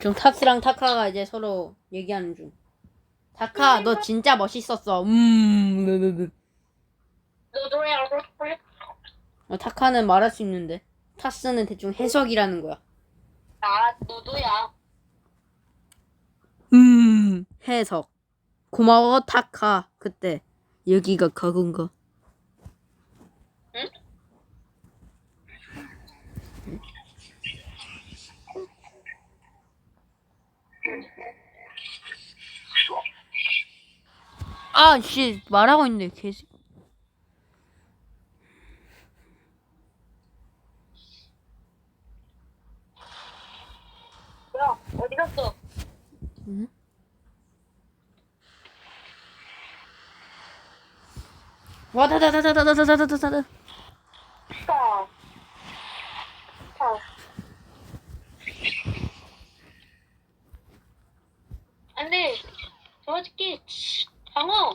좀 타스랑 타카가 이제 서로 얘기하는 중. 타카, 너 진짜 멋있었어. 음. 너도야 그래? 어, 타카는 말할 수 있는데 타스는 대충 해석이라는 거야. 아 너도야. 음, 해석. 고마워 타카. 그때 여기가 가군가. 응? 아, 씨 말하고 있는데 계속. 어디 갔어? 와다다다다다다다다다다. 아. 아. 안돼 도와줄게 방어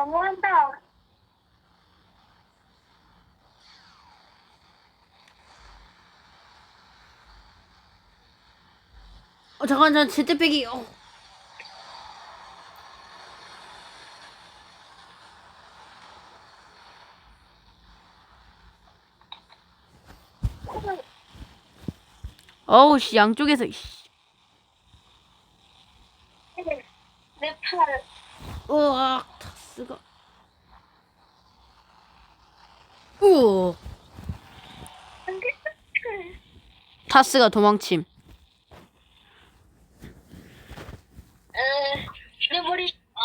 방어한다 어 잠깐 잠깐 제때 빼기. 어. 어우 씨 양쪽에서 씨. 내 팔을 으악 타스가. 으 안돼 타스가 도망침. 에, 내 머리 어.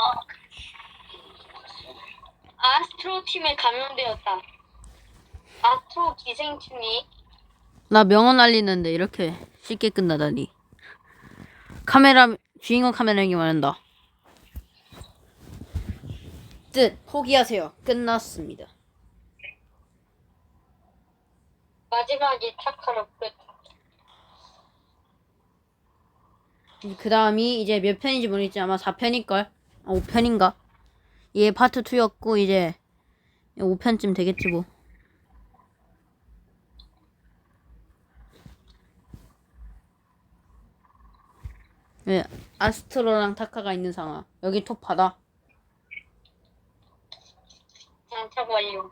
아스트로 팀에 감염되었다. 아스트로 기생충이 나 명언 알리는데 이렇게 쉽게 끝나다니. 카메라 주인공 카메라에게 말한다. 뜻 포기하세요. 끝났습니다. 마지막에 타카로 끝. 그 다음이 이제 몇 편인지 모르겠지 아마 4편일걸? 아 5편인가? 얘 파트 2였고 이제 5편쯤 되겠지 뭐. 네, 아스트로랑 타카가 있는 상황. 여기 톱 받아. 장착 완료.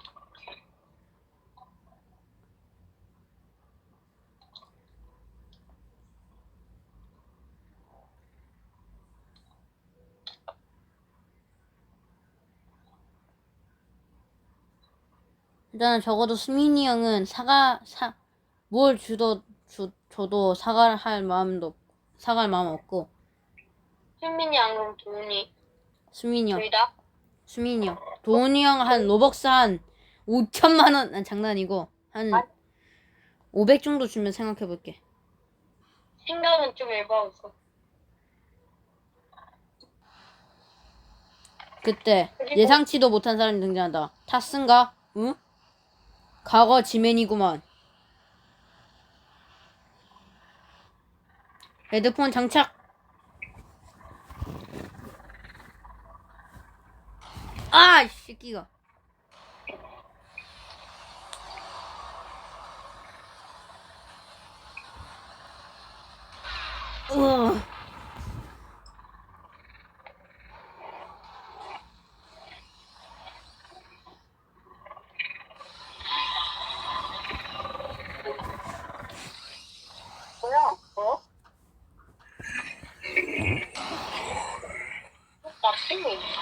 일단은 적어도 수민이 형은 사과 사 뭘 주도 주, 줘도 사과할 마음도 없- 사과할 마음 없고 현민이 안 그럼 도훈이 수민이 형 둘 다? 수민이 형 도훈이 형 한 로벅스 한 5천만 원난 장난이고 한 아. 500 정도 주면 생각해 볼게 생각은 좀 에바였어. 그때 예상치도 못한 사람이 등장한다 타스인가? 응? 과거 지맨이구만 헤드폰 장착 아, 이 새끼가. não, vou. Tá assim mesmo.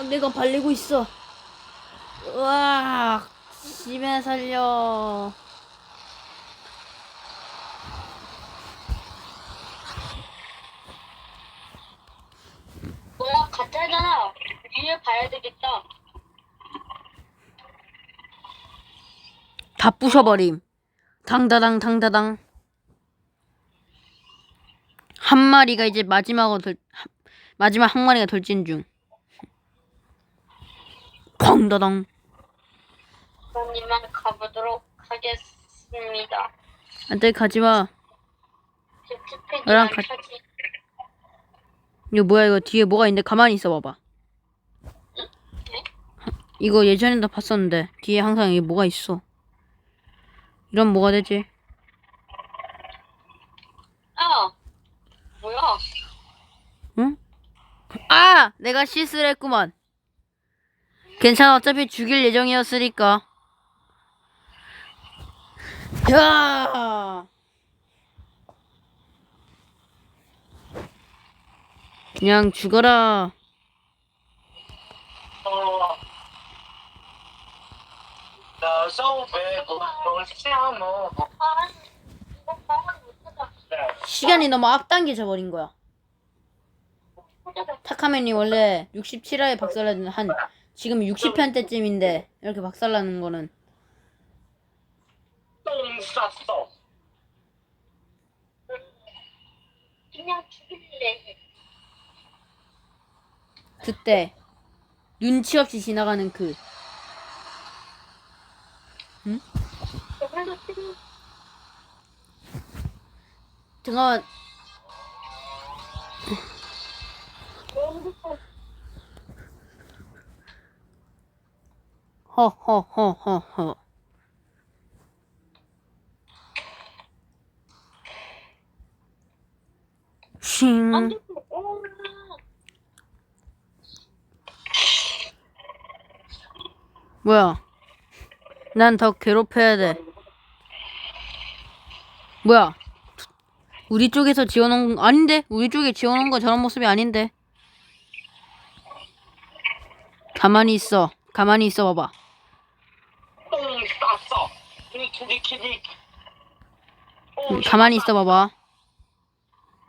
어, 내가 발리고 있어. 으악, 심해 살려. 뭐야, 가짜잖아. 위에 봐야 되겠다. 다 부셔버림. 당다당, 당다당. 한 마리가 이제 마지막으로 덜, 마지막 한 마리가 돌진 중. 쾅다당. 그럼 이만 가보도록 하겠습니다. 안돼 가지마. 제트팩이랑 너랑 같- 켜지. 이거 뭐야 이거 뒤에 뭐가 있는데 가만히 있어 봐봐. 이거 예전에도 봤었는데 뒤에 항상 이게 뭐가 있어. 이런 뭐가 되지? 아! 뭐야? 응? 아! 내가 실수를 했구만. 괜찮아. 어차피 죽일 예정이었으니까. 야! 그냥 죽어라. 시간이 너무 앞당겨져 버린 거야. 타카맨이 원래 67화에 박살내는 한 지금 60편 때쯤인데 이렇게 박살나는 거는 똥 쌌어. 그냥 죽일래. 그때 눈치 없이 지나가는 그 응? 잠깐만 허허허허허. 싱. 뭐야? 난 더 괴롭혀야 돼. 뭐야? 우리 쪽에서 지어놓은 거 아닌데? 우리 쪽에 지어놓은 거 저런 모습이 아닌데? 가만히 있어. 가만히 있어 봐봐. 키득 키득. 가만히 있어 봐봐.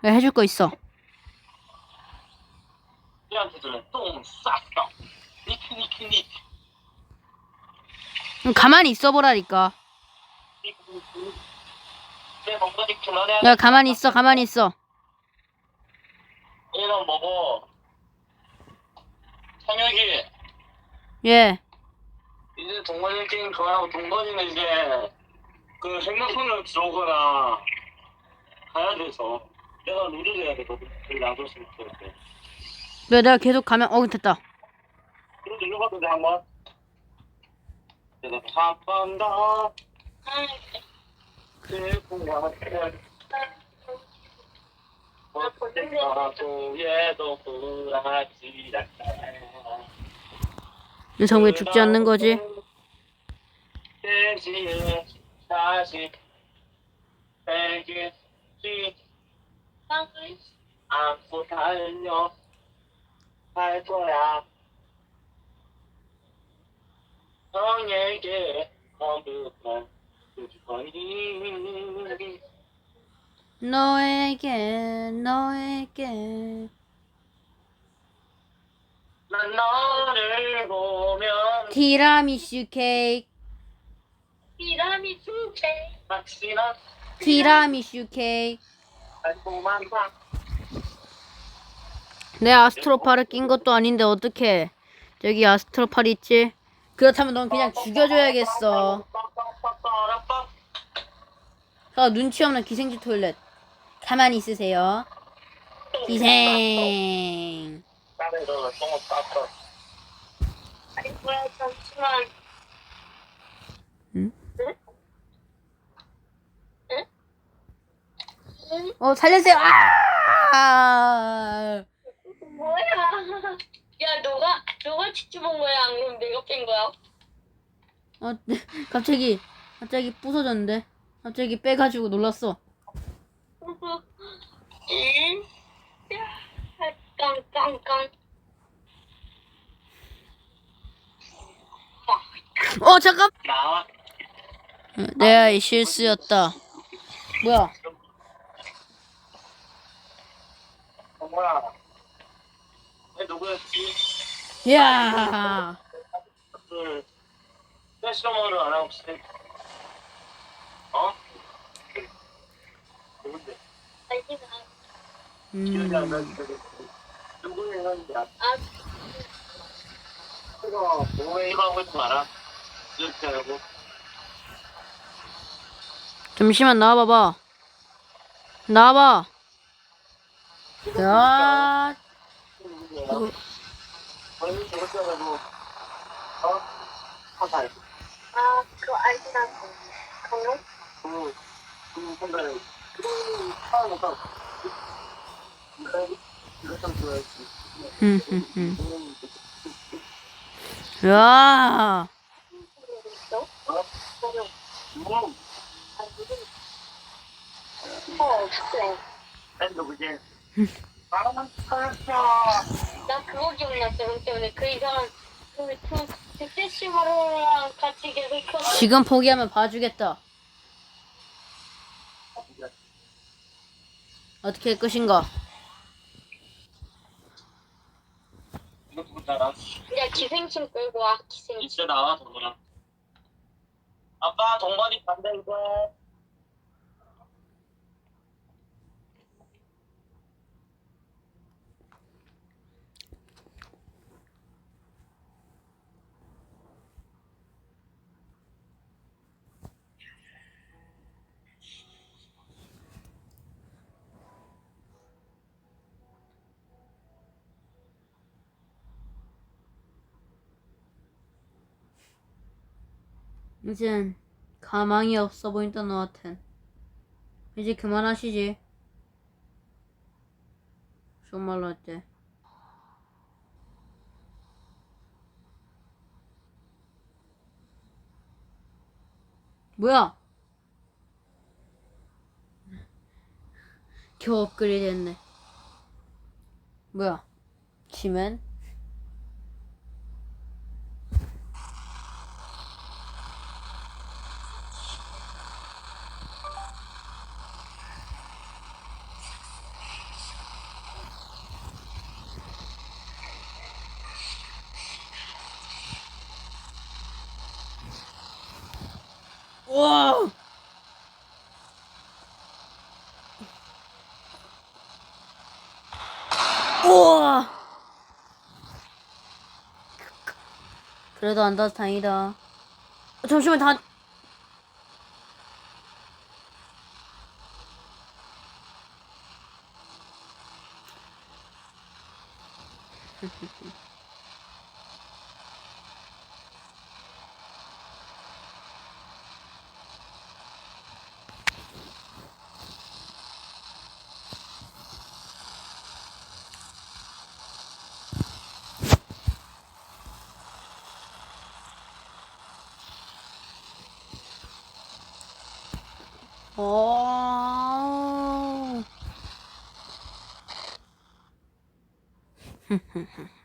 내가 해줄 거 있어. 음, 가만히 있어 보라니까. 야 가만히 있어 가만히 있어. 얘랑 먹어. 상혁이. 예. 이제 동거리 게임 그만하고 동거리는 이제 그 핸드폰을 들어오거나 가야 돼서 내가 룰을 해야 되거든. 그걸 안 줬으면 좋겠는데. 왜 내가 계속 가면 어 됐다. 그럼 들려봐도 돼, 한 번. 내가 바쁜다. 슬픈가에 어쨌거라도 얘도 불안하지 않아. 윤성왜 죽지 않는 거지? 네, 40 100 10 달려 할 거야. 형에게 어묵만 너에게 너에게. 난 너를 보면 티라미슈 케이크. 피라미수 케이크. 확실한 티라미슈 케이크 내 아스트로파를 낀 것도 아닌데 어떡해 저기 아스트로팔 있지 그렇다면 넌 그냥 죽여줘야겠어 아 눈치 없는 기생쥐 토일렛 가만히 있으세요 기생? 응? 어 살려주세요 아 뭐야? 야 너가 너가 직접 온 거야? 아니면 내가 뺀 거야? 어, 갑자기 갑자기 부서졌는데 갑자기 빼가지고 놀랐어 응? 깡깡깡. 어 잠깐 나와 어, 내가 이 실수였다 뭐야 얘 누구였지? 이야. 그 패셔머를 안 하고 싶어. 어? 누군데? 알지도 기억이 안 음. 나는데 누구였는지 아 아, 그거 몸에 입하고 있지 마라. 이렇게 하고. 잠시만 나와봐봐. 나와봐. 야. 이거 원래 저렇게하고 어? 화살. 아, 그거 알지도 않고. 강용? 그, 그 순간에 그 처음 서 이거 좀 좋아했지. 음, 음, 음. 야. 있어? 어? 강용. 뭐? 아, 누구? 어, 없어. 난 그거 기억났어. 그 때문에 그 이상한 그, 그, 그 세시마루랑 같이 계속 켜. 지금 포기하면 봐주겠다. 어떻게 할 것인가? 이거 누구지 알아? 야, 기생충 끌고 와, 기생충. 이제 나와 동건아. 아빠 동건이 간다 이거. 이젠 가망이 없어 보인다 너한텐. 이제 그만하시지. 정말로 할때. 뭐야? 겨우 업그레이드 했네. 뭐야? 치맨? 우와! 우와! 그래도 안 닿아서 다행이다. 어, 잠시만, 다. 어.